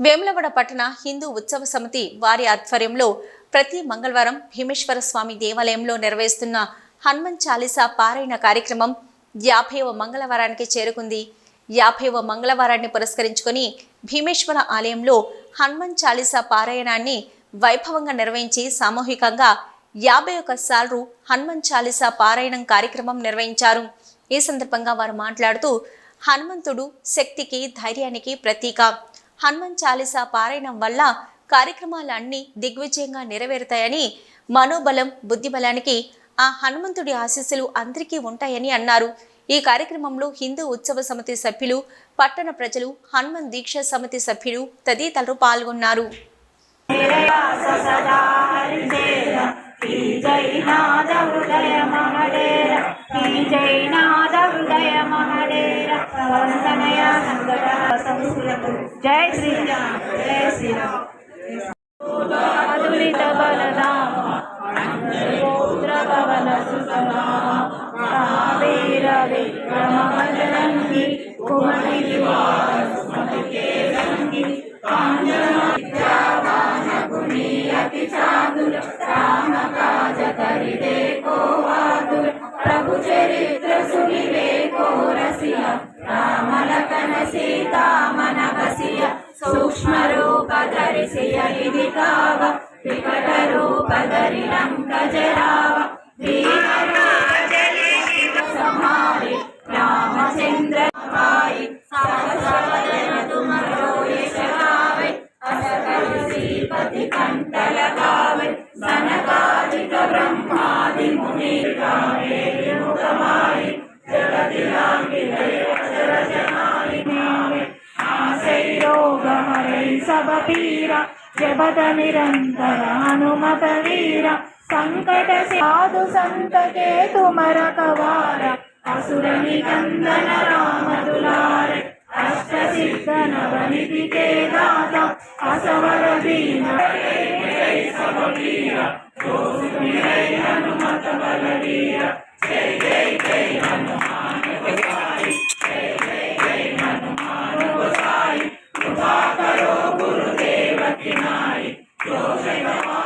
వేములవాడ పట్టణ హిందూ ఉత్సవ సమితి వారి ఆధ్వర్యంలో ప్రతి మంగళవారం భీమేశ్వర స్వామి దేవాలయంలో నిర్వహిస్తున్న హనుమన్ చాలీసా పారాయణ కార్యక్రమం యాభైవ మంగళవారానికి చేరుకుంది. యాభైవ మంగళవారాన్ని పురస్కరించుకొని భీమేశ్వర ఆలయంలో హనుమన్ చాలీసా పారాయణాన్ని వైభవంగా నిర్వహించి సామూహికంగా యాభై ఒక్క సార్లు హనుమన్ చాలీసా పారాయణం కార్యక్రమం నిర్వహించారు. ఈ సందర్భంగా వారు మాట్లాడుతూ హనుమంతుడు శక్తికి ధైర్యానికి ప్రతీక. హనుమన్ చాలీసా పారాయణం వల్ల కార్యక్రమాలన్నీ దిగ్విజయంగా నెరవేరుతాయని మనోబలం బుద్ధిబలానికి ఆ హనుమంతుడి ఆశీస్సులు అందరికీ ఉంటాయని అన్నారు. ఈ కార్యక్రమంలో హిందూ ఉత్సవ సమితి సభ్యులు పట్టణ ప్రజలు హనుమన్ దీక్ష సమితి సభ్యులు తదితరులు పాల్గొన్నారు. జైనాథ హృదయ మహడేర వందనయ జై శ్రీరామ్. జై శ్రీరామ్ అతులిత బలరామ పవన కాంజన చాదుల రామ కాజ కరిదే ప్రభు చరిత్ర సునివే కోరసియ రామలకన సీతామన వసియ సూక్ష్మ రూప ధరిసియ ఇది కావ వికట రూప ధరి లంక జరావ సంహారి రామచంద్ర పాయి కంటల కావై సనకాదిక బ్రహ్మాది ముని సభపీర జబద నిరంతర హనుమత వీర సంకట సాధు సంతకే తుమర కవార అసుర నికందన రామదులార అష్ట సిద్ధ నవనిధి దాత అసవర దీన సభవీర హనుమత బలవీర జై జై జై హనుమ Closing the